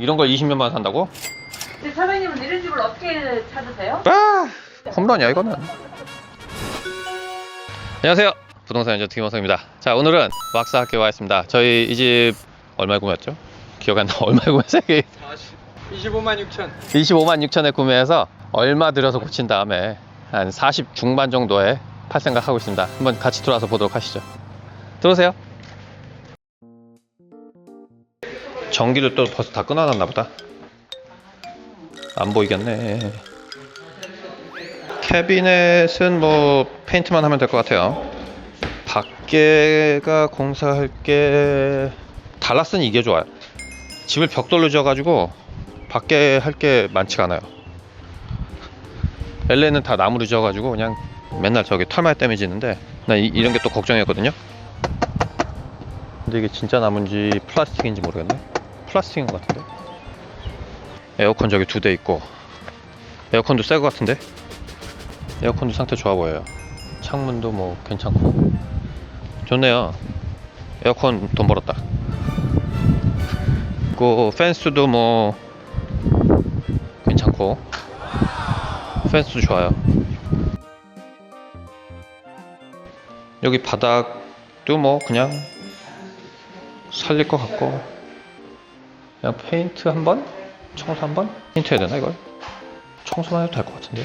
이런 걸 20년만 산다고? 근데 사장님은 이런 집을 어떻게 찾으세요? 아 홈런이야 이거는. 안녕하세요. 부동산 연재 김원성입니다. 자 오늘은 왁사 학교에 와 있습니다. 저희 이 집 얼마에 구매했죠? 기억 안 나. 얼마에 구매했어요? 25만 6천. 25만 6천에 구매해서 얼마 들여서 고친 다음에 한 40 중반 정도에 팔 생각하고 있습니다. 한번 같이 들어와서 보도록 하시죠. 들어오세요 전기를 또 벌써 다 끊어놨나 보다. 안 보이겠네. 캐비넷은 뭐 페인트만 하면 될 것 같아요. 밖에가 공사할 게 달라스는 이게 좋아요. 집을 벽돌로 지어가지고 밖에 할 게 많지가 않아요. LA는 다 나무로 지어가지고 그냥 맨날 저기 털말 때문에 지는데 나 이, 이런 게 또 걱정이었거든요. 근데 이게 진짜 나무인지 플라스틱인지 모르겠네 플라스틱인 것 같은데? 에어컨 저기 두 대 있고. 에어컨도 새 것 같은데? 에어컨도 상태 좋아 보여요. 창문도 뭐 괜찮고. 좋네요. 에어컨 돈 벌었다. 그 펜스도 뭐 괜찮고. 펜스도 좋아요. 여기 바닥도 뭐 그냥 살릴 것 같고 그냥 페인트 한 번? 청소 한 번? 페인트 해야 되나 이걸? 청소만 해도 될 것 같은데.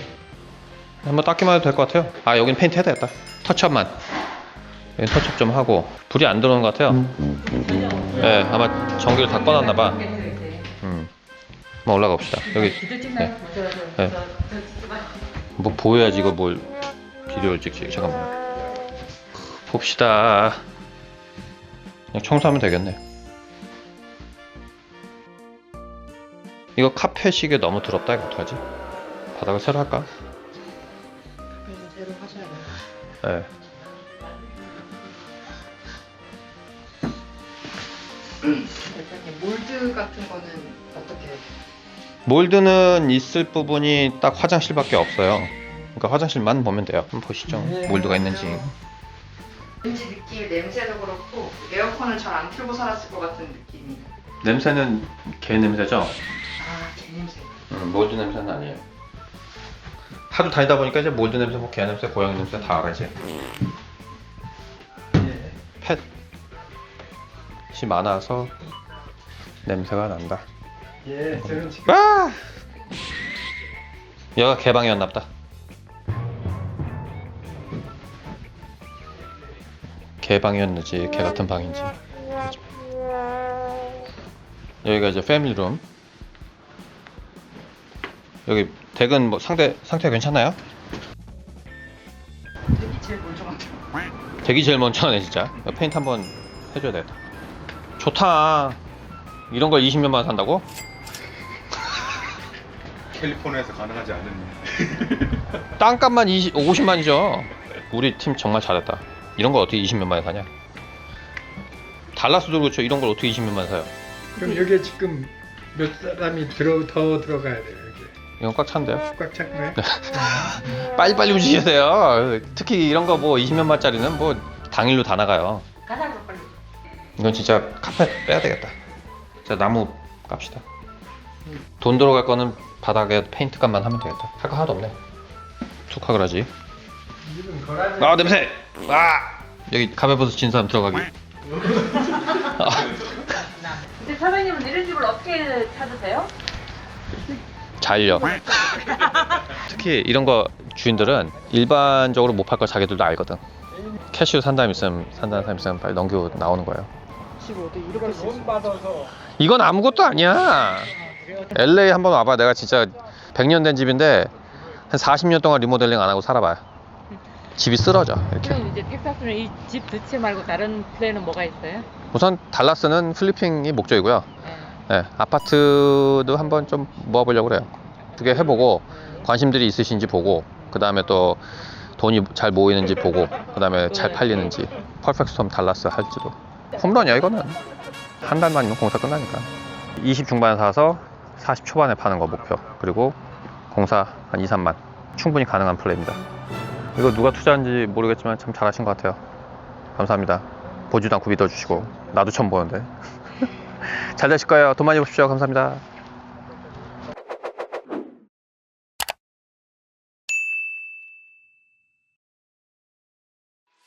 한번 닦기만 해도 될 것 같아요. 아 여긴 페인트 해야 되겠다. 터치업만. 여긴 터치업 좀 하고. 불이 안 들어오는 것 같아요. 네 아마 전기를 다 꺼놨나 봐. 음. 한번 올라가 봅시다. 여기. 네. 네. 뭐 보여야지 이거 뭘 비디오를 찍지. 잠깐만. 봅시다. 그냥 청소하면 되겠네 이거 카페식에 너무 더럽다 이거 어떡하지? 바닥을 새로 할까? 새로 하셔야 돼요. 네. 몰드 같은 거는 어떻게? 몰드는 있을 부분이 딱 화장실밖에 없어요 그러니까 화장실만 보면 돼요 한번 보시죠 몰드가 있는지 왠지 느낌이 냄새도 그렇고 에어컨을 잘 안 틀고 살았을 것 같은 느낌이 냄새는 개 냄새죠? 아 개냄새 음, 몰드 냄새는 아니에요. 하도 다니다 보니까 이제 몰드 냄새, 뭐 개 냄새, 고양이 냄새 다 알아 이제. 펫이 많아서 냄새가 난다. 예 저는 지금 아! 여기가 개방이었나 보다. 개방이었는지 개 같은 방인지. 여기가 이제 패밀리룸. 여기 덱은 뭐 상태 상태 괜찮나요? 되게 제일 멀쩡한데 덱이 제일 먼저네 진짜. 이거 페인트 한번 해줘야 되겠다. 좋다. 이런 걸 20년만 산다고? 캘리포니아에서 가능하지 않은 땅값만 20, 50만이죠. 우리 팀 정말 잘했다. 이런 걸 어떻게 20년 만에 사냐? 달라스도 그렇죠. 이런 걸 어떻게 20년 만에 사요? 그럼 여기에 지금 몇 사람이 들어 더 들어가야 돼요 여기 이건 꽉 찬데요? 꽉 찼나요? 빨리빨리 움직여야 돼요. 특히 이런 거 뭐 20년 만짜리는 뭐 당일로 다 나가요. 가자 빨리. 이건 진짜 카펫 빼야 되겠다. 자 나무 깝시다. 돈 들어갈 거는 바닥에 페인트 값만 하면 되겠다. 할 거 하나도 없네. 툭하 그러지. 이분 거라지 아 냄새. 아 여기 가베버스 진 사람 들어가기. 아, 근데 사장님은 이런 집을 어떻게 찾으세요? 잘려. 특히 이런 거 주인들은 일반적으로 못 팔 걸 자기들도 알거든. 캐시우 산 다음 있으면 산다는 사람 있으면 빨리 넘기고 나오는 거예요. 돈 받아서 이건 아무것도 아니야. LA 한번 와봐. 내가 진짜 100년 된 집인데 한 40년 동안 리모델링 안 하고 살아봐요. 집이 쓰러져. 이렇게. 그럼 이제 텍사스는 이 집 두 채 말고 다른 플랜은 뭐가 있어요? 우선 달라스는 플리핑이 목적이고요. 네. 네, 아파트도 한번 좀 모아보려고 그래요. 두개 해보고 관심들이 있으신지 보고 그 다음에 또 돈이 잘 모이는지 보고 그 다음에 잘 팔리는지 퍼펙트 스톰 달라스 할지도 홈런이야 이거는 한 달만이면 공사 끝나니까 20 중반에 사서 40 초반에 파는 거 목표 그리고 공사 한 2, 3만 충분히 가능한 플레이입니다 이거 누가 투자한지 모르겠지만 참 잘하신 것 같아요 감사합니다 보지도 않고 믿어주시고 나도 처음 보는데 잘 되실 거예요. 돈 많이 보십시오. 감사합니다.